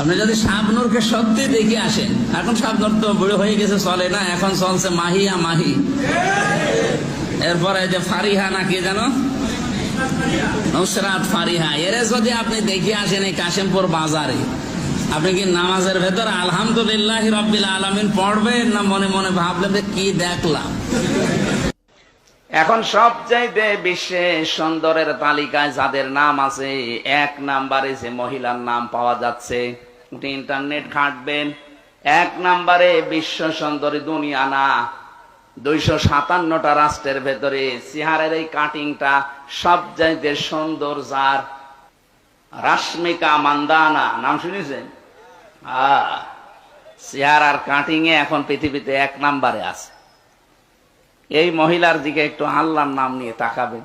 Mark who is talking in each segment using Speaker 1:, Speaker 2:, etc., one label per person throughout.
Speaker 1: আপনি যদি শাবনুরকে সত্যি দেখে আসেন, এখন শাবনুর তো বুড়ো হয়ে গেছে, চলে না, এখন চলছে মাহিয়া মাহি। এরপরে যে ফারিহা না কি জানো? ফারিহা। যদি আপনি দেখে আসেন এই কাশিমপুর বাজারে, আপনি কি নামাজের ভেতর আলহামদুলিল্লাহ রব্বিল আলমিন পড়বেন না মনে মনে ভাবলেন কি দেখলাম? এখন সবচাইতে বিশ্বে সুন্দরের তালিকায় যাদের নাম আছে, এক নাম্বারে যে মহিলার নাম পাওয়া যাচ্ছে আপনি ইন্টারনেট ঘাঁটবেন। এক নাম্বারে বিশ্ব সুন্দরী দুনিয়া না। দুইশো সাতান্নটা রাষ্ট্রের ভেতরে সিহারের এই কাটিংটা সবচাইতে সুন্দর যার। রাশ্মিকা মান্দানা, নাম শুনেছেন? আহ চেহারার কাটিং এ এখন পৃথিবীতে এক নাম্বারে আছে। এই মহিলার দিকে একটু আল্লাহর নাম নিয়ে তাকাবেন।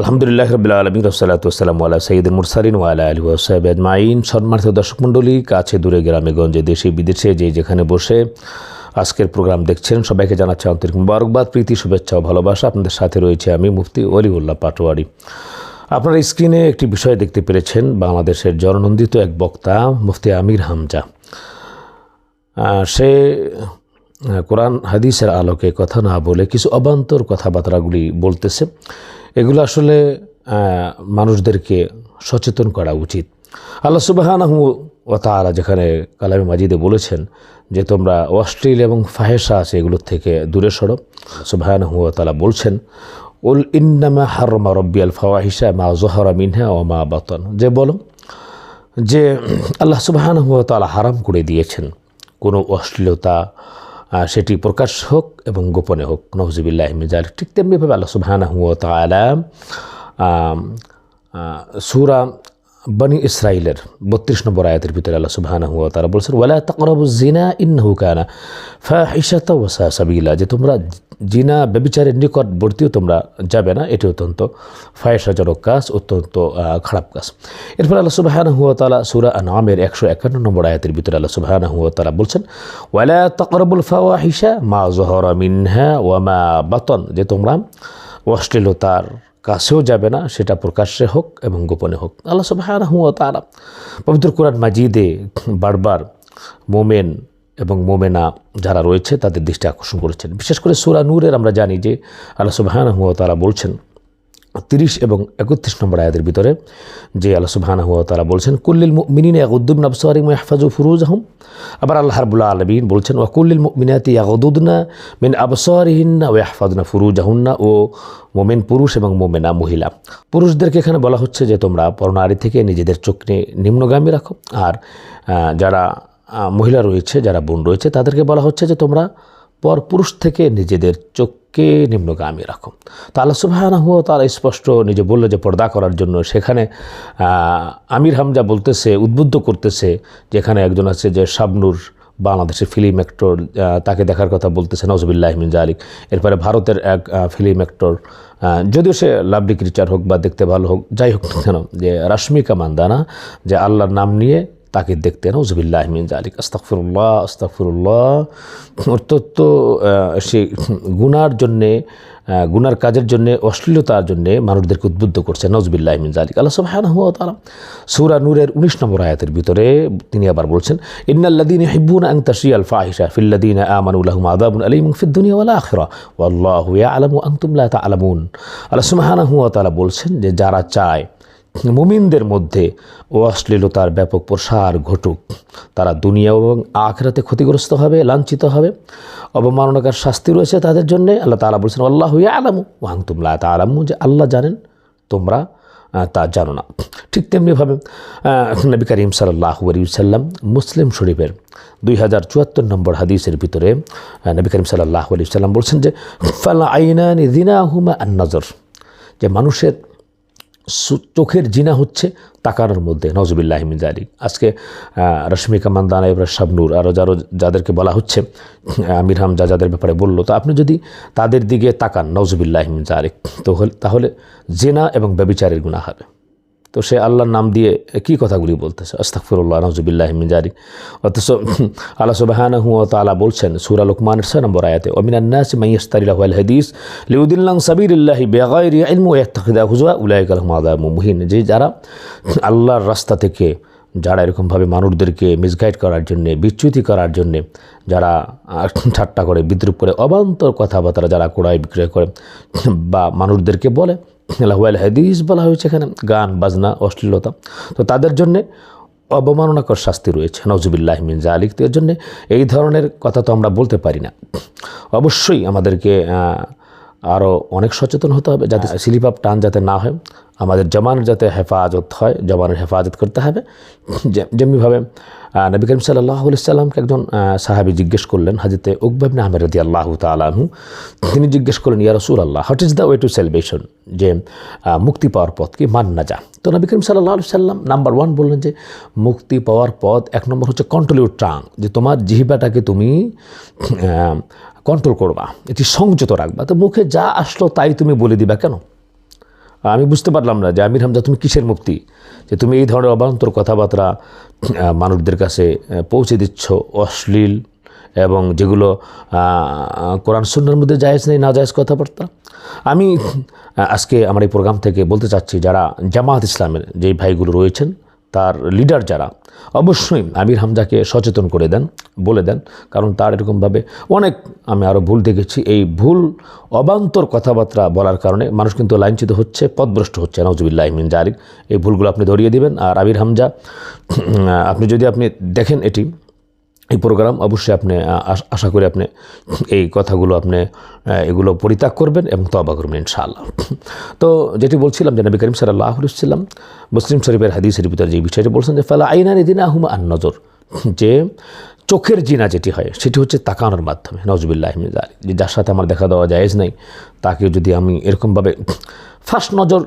Speaker 2: আলহামদুলিল্লাহ রবিল আলমিন রসালাতাম আল্লাহ সঈদুল মুরসালিন ওয়ালা আলী ওসাহেব আজমাইন। সম্মানিত দর্শক মণ্ডলী, কাছে দূরে গ্রামে, গঞ্জে, দেশে, বিদেশে যে যেখানে বসে আজকের প্রোগ্রাম দেখছেন, সবাইকে জানাচ্ছি আন্তরিক মুবারকবাদ, প্রীতি, শুভেচ্ছা ও ভালোবাসা। আপনাদের সাথে রয়েছে আমি মুফতি অলিউল্লাহ পাটোয়ারি। আপনারা স্ক্রিনে একটি বিষয় দেখতে পেরেছেন, বাংলাদেশের জননন্দিত এক বক্তা, মুফতি আমির হামজা। সে কোরআন, হাদিসের আলোকে কথা না বলে কিছু অবান্তর কথাবার্তাগুলি বলতেছে। এগুলো আসলে মানুষদেরকে সচেতন করা উচিত। আল্লাহ সুবাহানাহু ও তারা যেখানে কালামে মাজিদে বলেছেন যে তোমরা অশ্লীল এবং ফাহেসা আছে এগুলোর থেকে দূরে সরো। সুবাহানাহু ও তালা বলছেন, উল ইন্নামা হারমা রব্বিয়াল ফাওয়াহিসা মা জোহরা মিনহা ও মা বাতন। যে বলো, যে আল্লাহ সুবাহান হুয়া তালা হারাম করে দিয়েছেন কোনো অশ্লীলতা সেটি প্রকাশ হোক এবং গোপনে হোক। নজবিল্লাহ মিজাল ঠিক তেমনিভাবে আল্লাহ সুবাহান হুয়া তালা সুরা বনি ইসরাইলের বত্রিশ নম্বর আয়াতের ভিতরে আল্লাহ সুবাহান হুয়া তারা বলছেন, ওয়ালা তকরবু জিনা ইন্নহু কানা ফাহিশাত ওয়াসা সাবিলা। যে তোমরা জিনা ব্যবিচারের নিকটবর্তীও তোমরা যাবে না, এটি অত্যন্ত ফায়সাজনক কাজ, অত্যন্ত খারাপ কাজ। এরপর আল্লাহ সুবাহান হুয়া তালা সুরা নামের একশো একান্ন নম্বর আয়াতের ভিতরে আল্লাহ সুবাহান হুয়া তালা বলছেন, ওয়ালা তকরবুল ফাওয়াহিশা মা জহরা মিনহা ওয়ামা বাতন যে তোমরা অশ্লীলতার কাছেও যাবে না, সেটা প্রকাশ্যে হোক এবং গোপনে হোক। আল্লাহ সুবাহান হুয়া তালা পবিত্র কোরআন মাজিদে বারবার মোমেন এবং মোমেনা যারা রয়েছে তাদের দৃষ্টি আকর্ষণ করেছেন। বিশেষ করে সুরা নূরের আমরা জানি যে আল্লাহ সুবাহান হুয়া তারা বলছেন, তিরিশ এবং একত্রিশ নম্বর আয়াতের ভিতরে যে আল্লাহ সুবহানাহু ওয়া তাআলা বলছেন, কুল্লিল মুমিনিনা ইয়াগুদ্দুন আবসারিহিম ওয়া ইয়াহফাজু ফুরুজাহুম। আবার আল্লাহ রাব্বুল আলামিন বলছেন, ওয়া কুল্লিল মুমিনাতি ইয়াগুদুদনা মিন আবসারিহিন্না ওয়া ইয়াহফাজনা ফুরুজাহুন্না। ও মোমেন পুরুষ এবং মোমেনা মহিলা। পুরুষদেরকে এখানে বলা হচ্ছে যে তোমরা পরনারী থেকে নিজেদের চোখ নিয়ে নিম্নগামী রাখো। আর যারা মহিলা রয়েছে, যারা বোন রয়েছে, তাদেরকে বলা হচ্ছে যে তোমরা পর পুরুষ থেকে নিজেদের চোখকে নিম্নগামী রাখো। তো আল্লাহ সুবাহানাহু তারা স্পষ্ট নিজে বলল যে পর্দা করার জন্য সেখানে আমির হামজা বলতেছে, উদ্বুদ্ধ করতেছে, যেখানে একজন আছে যে শাবনুর, বাংলাদেশের ফিল্ম অ্যাক্টর তাকে দেখার কথা বলতেছে নজবুল্লাহ মিন জালিক এরপরে ভারতের এক ফিল্ম অ্যাক্টর যদিও সে লাভলি ক্রিচার হোক বা দেখতে ভালো হোক, যাই হোক কেন, যে রাশ্মিকা মান্দানা, যে আল্লাহর নাম নিয়ে তাকে দেখতে নজবিল্লাহ মিন জালিক আস্তাকফিরুল্লাহ আস্তাকফিরুল্লাহ অত্যন্ত সে গুনার জন্যে গুনার কাজের জন্য, অশ্লীলতার জন্য মানুষদেরকে উদ্বুদ্ধ করছে নজবিল্লাহ মিন জালিক আল্লাহ সুবহানাহু ওয়া তাআলা সূরা নূরের 19 নম্বর আয়াতের ভিতরে তিনি আবার বলছেন ইন্নাল্লাযীনা ইউহিব্বুনা আন তাশিয়াল ফাহিশা ফিল্লাযীনা আমানু লাহুম আযাবুন আলীমুন ফিদ দুনিয়া ওয়াল আখিরা ওয়াল্লাহু ইয়ালামু আনতুম লা তা'লামুন। আল্লাহ সুবহানাহু ওয়া তাআলা বলছেন যে, যারা চায় মুমিনদের মধ্যে অশ্লীলতার ব্যাপক প্রসার ঘটুক। তারা দুনিয়া এবং আখরাতে ক্ষতিগ্রস্ত হবে, লাঞ্ছিত হবে। অবমাননাকার শাস্তি রয়েছে তাদের জন্য। আল্লাহ তাআলা বলছেন, আল্লাহ আলামু ওয়াং তুমলা তা আলামু যে আল্লাহ জানেন, তোমরা তা জানো না। ঠিক তেমনিভাবে নবী করিম সাল্লাহ সাল্লাম মুসলিম শরীফের দুই হাজার চুয়াত্তর নম্বর হাদিসের ভিতরে নবী করিম সাল্লাহ আলী সাল্লাম বলছেন যে, ফালা আইনানি দিনা হুমা আন নজর যে মানুষের চোখের জিনা হচ্ছে তাকানোর মধ্যে নজবুল্লাহ মিজালি আজকে রশ্মিকা মান্দানা এবার শাবনুর আরও যারও যাদেরকে বলা হচ্ছে আমির হামজা যাদের ব্যাপারে বলল, তো আপনি যদি তাদের দিকে তাকান নজবুল্লাহ মিজালিক তো তাহলে জেনা এবং ব্যবিচারের গুণা হবে। তো সে আল্লাহর নাম দিয়ে কি কথাগুলি বলতেছে? আস্তাকফিরুল্লাহ নজবিল্লাহ মিজারি অথচ আল্লাহ সুবাহানহু তালা বলছেন, সুরা লোকমানের ছ নম্বর আয়াতে অমিনান্নাস মাইয়াস্তারিল্লাহ আল হাদিস লিউদ্দিল্লাহ সাবিরিল্লাহি বেগাইরি ইলমু ইয়াত্তাখিদা হুজুয়া, উলাইকাল মাদা মুহিন। যে যারা আল্লাহর রাস্তা থেকে যারা এরকমভাবে মানুষদেরকে মিসগাইড করার জন্যে, বিচ্যুতি করার জন্যে, যারা ঠাট্টা করে, বিদ্রুপ করে, অবান্তর কথাবার্তা যারা ক্রয় বিক্রয় করে বা মানুষদেরকে বলে, লাহুয়াল হাদিস বলা হয়েছে এখানে, গান, বাজনা, অশ্লীলতা, তো তাদের জন্যে অবমাননাকর শাস্তি রয়েছে। নজুবিল্লাহ মিন জালিক তো এর জন্যে এই ধরনের কথা তো আমরা বলতে পারি না। অবশ্যই আমাদেরকে আরও অনেক সচেতন হতে হবে যাতে স্লিপ আপ টান যাতে না হয়। আমাদের জমানের যাতে হেফাজত হয়, জমানের হেফাজত করতে হবে। যেমনিভাবে নবী করিম সাল্লাহ সাল্লামকে একজন সাহাবি জিজ্ঞেস করলেন হাজিতে উকবাবনে আমের রদি আল্লাহ তালাহু তিনি জিজ্ঞেস করলেন, ইয়া রসুল আল্লাহ what is the way to celebration? যে মুক্তি পাওয়ার পথ কি? মান না যা তো নবী করিম সাল্লাহ সাল্লাম নাম্বার ওয়ান বললেন যে, মুক্তি পাওয়ার পথ এক নম্বর হচ্ছে কন্ট্রোল ইউর টাং যে তোমার জিহিবাটাকে তুমি কন্ট্রোল করবা, এটি সংযত রাখবা। তো মুখে যা আসলো তাই তুমি বলে দিবা কেন? আমি বুঝতে পারলাম না যে আমির হামজা, তুমি কিসের মুক্তি যে তুমি এই ধরনের অবান্তর কথাবার্তা মানুষদের কাছে পৌঁছে দিচ্ছ, অশ্লীল এবং যেগুলো কোরআন সুন্নার মধ্যে জায়েজ নেই না জায়েজ কথাবার্তা। আমি আজকে আমার এই প্রোগ্রাম থেকে বলতে চাচ্ছি, যারা জামাত ইসলামের যেই ভাইগুলো রয়েছেন তার লিডার যারা, অবশ্যই আমির হামজাকে সচেতন করে দেন, বলে দেন। কারণ তার এরকমভাবে অনেক আমি আরও ভুল দেখেছি। এই ভুল, অবান্তর কথাবার্তা বলার কারণে মানুষ কিন্তু লাইনচিত হচ্ছে, পদভ্রষ্ট হচ্ছে। নজবুল্লাহ মিন জারিক এই ভুলগুলো আপনি ধরিয়ে দিবেন। আর আমির হামজা, আপনি যদি আপনি দেখেন এটি এই প্রোগ্রাম অবশ্যই আপনি আশা করি আপনি এই কথাগুলো আপনি এগুলো পরিত্যাগ করবেন এবং তবা করবেন ইনশাআল্লাহ। তো যেটি বলছিলাম যে নবী করিম সাল্লাহ সাল্লাম মুসলিম শরীফের হাদিসের ভিতরে যে বিষয়টি বলছেন যে, ফালা আইনানি দিন আহম আন নজর যে চোখের জিনা যেটি হয়, সেটি হচ্ছে তাকানোর মাধ্যমে। নজবুল্লাহ যে যার সাথে আমার দেখা দেওয়া জায়েজ নাই তাকে যদি আমি এরকমভাবে ফার্স্ট নজর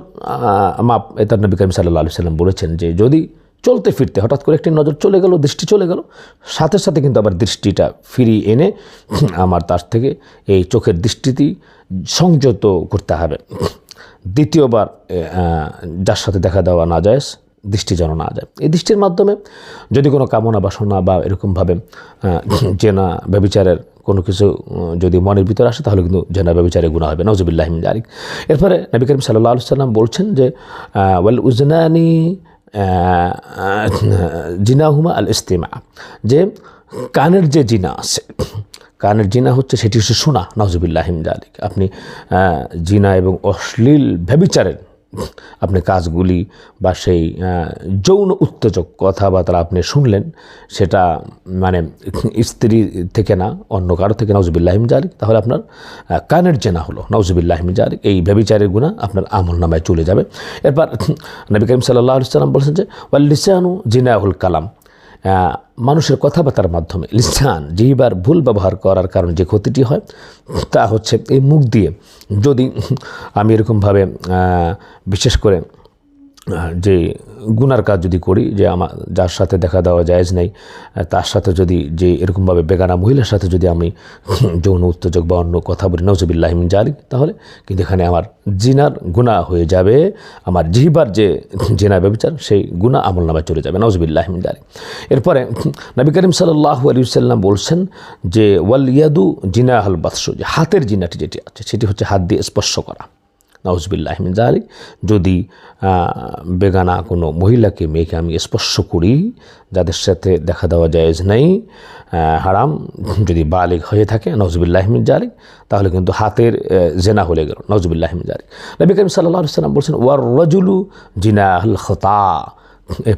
Speaker 2: মাপ, এটা নবী করিম সাল্লাহ সাল্লাম বলেছেন যে, যদি চলতে ফিরতে, হঠাৎ করে একটি নজর চলে গেল, দৃষ্টি চলে গেল। সাথে সাথে কিন্তু আবার দৃষ্টিটা ফিরিয়ে এনে আমার তার থেকে এই চোখের দৃষ্টিটি সংযত করতে হবে। দ্বিতীয়বার যার সাথে দেখা দেওয়া না যায়, দৃষ্টি যেন না যায়। এই দৃষ্টির মাধ্যমে যদি কোনো কামনা বাসনা বা এরকমভাবে জেনা ব্যবিচারের কোনো কিছু যদি মনের ভিতরে আসে, তাহলে কিন্তু জেনা ব্যবিচারে গুণা হবে। নজবুল্লাহ জারিক এরপরে নবী করিম সাল্লাহ আলু সাল্লাম বলছেন যে ওয়াল উজনানি জিনাহুমা আল ইস্তেমা যে কানের যে জিনা আছে, কানের জিনা হচ্ছে সেটি হচ্ছে শোনা নজবুল্লাহিম জালিক আপনি জিনা এবং অশ্লীল ব্যবিচারের আপনি কাজগুলি বা সেই যৌন উত্তেজক কথাবার্তা আপনি শুনলেন, সেটা মানে স্ত্রী থেকে না, অন্য কারও থেকে নজবুল্লাহিম জারিক তাহলে আপনার কানের জেনা হলো নজবুল্লাহিম জারিক এই ব্যবিচারের গুণা আপনার আমল নামায় চলে যাবে। এরপর নবী করিম সাল্লাহ সাল্লাম বলছেন যে ওয়াল্লিসানু জিনাহুল কালাম। মানুষের কথাবার্তার মাধ্যমে। লিসান জিহিবার ভুল ব্যবহার করার কারণে যে ক্ষতিটি হয়, তা হচ্ছে এই মুখ দিয়ে। যদি আমি এরকমভাবে বিশেষ করে যে গুনার কাজ যদি করি, যে আমার, যার সাথে দেখা দেওয়া জায়েজ নেই, তার সাথে যদি যে এরকমভাবে বেগানা মহিলার সাথে যদি আমি যৌন উত্তেজক বা অন্য কথা বলি নজবিল্লাহিমিন জালিক তাহলে কিন্তু এখানে আমার জিনার গুণা হয়ে যাবে। আমার জিহিবার যে জিনা ব্যবচার, সেই গুণা আমল নামায় চলে যাবে নজবিল্লাহিমিন জালিক এরপরে নবী করিম সাল্লাহ আলী সাল্লাম বলছেন যে, ওয়াল ইয়াদু জিনা হল বাদশু যে হাতের জিনাটি যেটি আছে, সেটি হচ্ছে হাত দিয়ে স্পর্শ করা। নাউজবিল্লাহ জালিক যদি বেগানা কোনো মহিলাকে, মেয়েকে আমি স্পর্শ করি, যাদের সাথে দেখা দেওয়া জায়েজ নেই হারাম, যদি বালিক হয়ে থাকে নজবুল্লাহ জালিক তাহলে কিন্তু হাতের জেনা হলে গেল নজবুল্লাহ জালিক নবী করিম সাল্লাহ সাল্লাম বলছেন, ওয়ার রজুলু জিনা আল খতা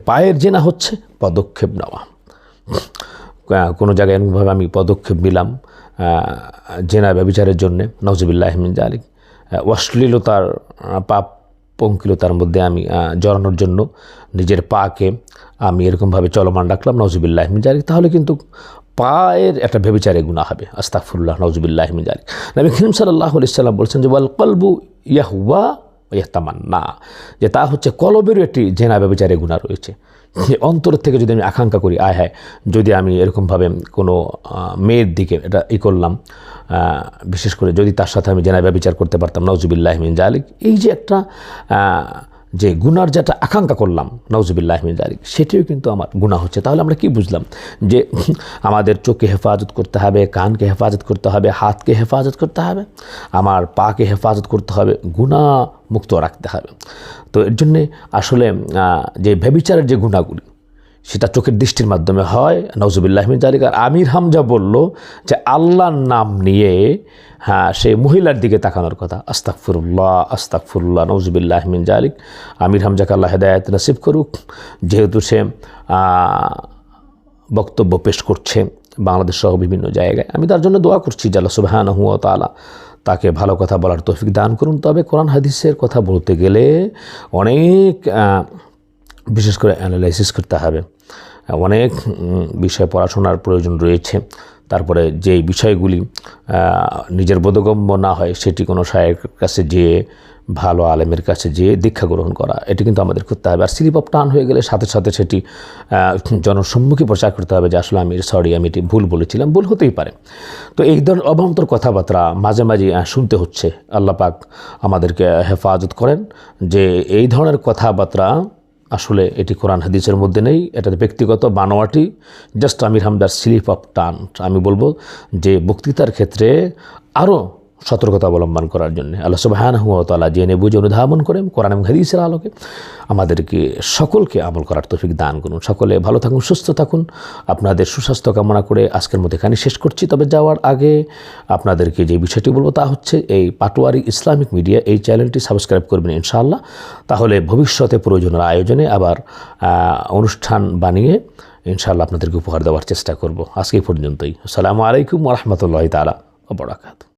Speaker 2: পায়ের জেনা হচ্ছে পদক্ষেপ নেওয়া। কোনো জায়গায় এরকমভাবে আমি পদক্ষেপ নিলাম জেনা ব্যবিচারের জন্যে নজবিল্লাহ মিন জালিক অশ্লীলতার পাপ পঙ্কিলতার মধ্যে আমি জড়ানোর জন্য নিজের পাকে আমি এরকমভাবে চলমান রাখলাম নজিবুল্লাহ মিন তাহলে কিন্তু পায়ের একটা ভেবিচারে গুণা হবে। আস্তাফুল্লাহ নজিবুল্লাহ জালিক নবী করিম সাল্লাহ সাল্লাম বলছেন যে, ওয়াল কলবু ইয়াহুয়া ইয়াহতামান্না যে তা হচ্ছে কলবেরও একটি জেনা ব্যবচারে গুণা রয়েছে। যে অন্তর থেকে যদি আমি আকাঙ্ক্ষা করি, আয় হ্যাঁ যদি আমি এরকমভাবে কোনো মেয়ের দিকে এটা ই করলাম বিশেষ করে যদি তার সাথে আমি জেনা ব্যবচার করতে পারতাম নজুবিল্লাহমিন জালিক এই যে একটা যে গুনার যেটা আকাঙ্ক্ষা করলাম নওজুবিল্লাহ জালিক সেটিও কিন্তু আমার গুণা হচ্ছে। তাহলে আমরা কি বুঝলাম? যে আমাদের চোখকে হেফাজত করতে হবে, কানকে হেফাজত করতে হবে, হাতকে হেফাজত করতে হবে, আমার পাকে হেফাজত করতে হবে গুণা মুক্ত রাখতে হবে। তো এর জন্যে আসলে যে ভেবিচারের যে গুণাগুলি সেটা চোখের দৃষ্টির মাধ্যমে হয়। নজুবিল্লাহমিন জালিক আর আমির হামজা বলল যে, আল্লাহর নাম নিয়ে হ্যাঁ সেই মহিলার দিকে তাকানোর কথা। আস্তাকফিরুল্লাহ আস্তাকফিরুল্লাহ নজুবিল্লাহমিন জালিক আমির হামজাকে আল্লাহ হেদায়ত নসিব করুক। যেহেতু সে বক্তব্য পেশ করছে বাংলাদেশ সহ বিভিন্ন জায়গায়। আমি তার জন্য দোয়া করছি জাল্লা সুবাহান হুয়া তালা তাকে ভালো কথা বলার তৌফিক দান করুন। তবে কোরআন হাদিসের কথা বলতে গেলে অনেক বিশেষ করে অ্যানালাইসিস করতে হবে। অনেক বিষয় পড়াশোনার প্রয়োজন রয়েছে। তারপরে যেই বিষয়গুলি নিজের বোধগম্য না হয় সেটি কোনো সাহের কাছে যেয়ে, ভালো আলেমের কাছে যেয়ে দীক্ষা গ্রহণ করা, এটি কিন্তু আমাদের করতে হবে। আর স্লিপ অফ টান হয়ে গেলে সাথে সাথে সেটি জনসম্মুখে প্রচার করতে হবে যে আসলে আমি সরি, আমি এটি ভুল বলেছিলাম, ভুল হতেই পারে। তো এই ধরনের অবান্তর কথাবার্তা মাঝে মাঝে শুনতে হচ্ছে। আল্লাহ পাক আমাদেরকে হেফাজত করেন যে এই ধরনের কথাবার্তা আসলে এটি কোরআন হাদিসের মধ্যে নেই এটা ব্যক্তিগত বানোয়াটি just Aamir হামদার slip of tongue. আমি বলব যে বক্তৃতার ক্ষেত্রে আরও সতর্কতা অবলম্বন করার জন্য। আল্লাহ সুবাহান হুয়া তালা জেনে বুঝে অনুধাবন করেন, কোরআন এবং হাদিসের আলোকে আমাদেরকে সকলকে আমল করার তৌফিক দান করুন। সকলে ভালো থাকুন, সুস্থ থাকুন। আপনাদের সুস্বাস্থ্য কামনা করে আজকের মধ্যে এখানে শেষ করছি। তবে যাওয়ার আগে আপনাদেরকে যে বিষয়টি বলব তা হচ্ছে, এই পাটোয়ারি ইসলামিক মিডিয়া এই চ্যানেলটি সাবস্ক্রাইব করবেন ইনশাআল্লাহ। তাহলে ভবিষ্যতে প্রয়োজনের আয়োজনে আবার অনুষ্ঠান বানিয়ে ইনশাআল্লাহ আপনাদেরকে উপহার দেওয়ার চেষ্টা করব। আজকে পর্যন্তই। আসসালামু আলাইকুম রহমতুল্লাহ তালা বরাকাত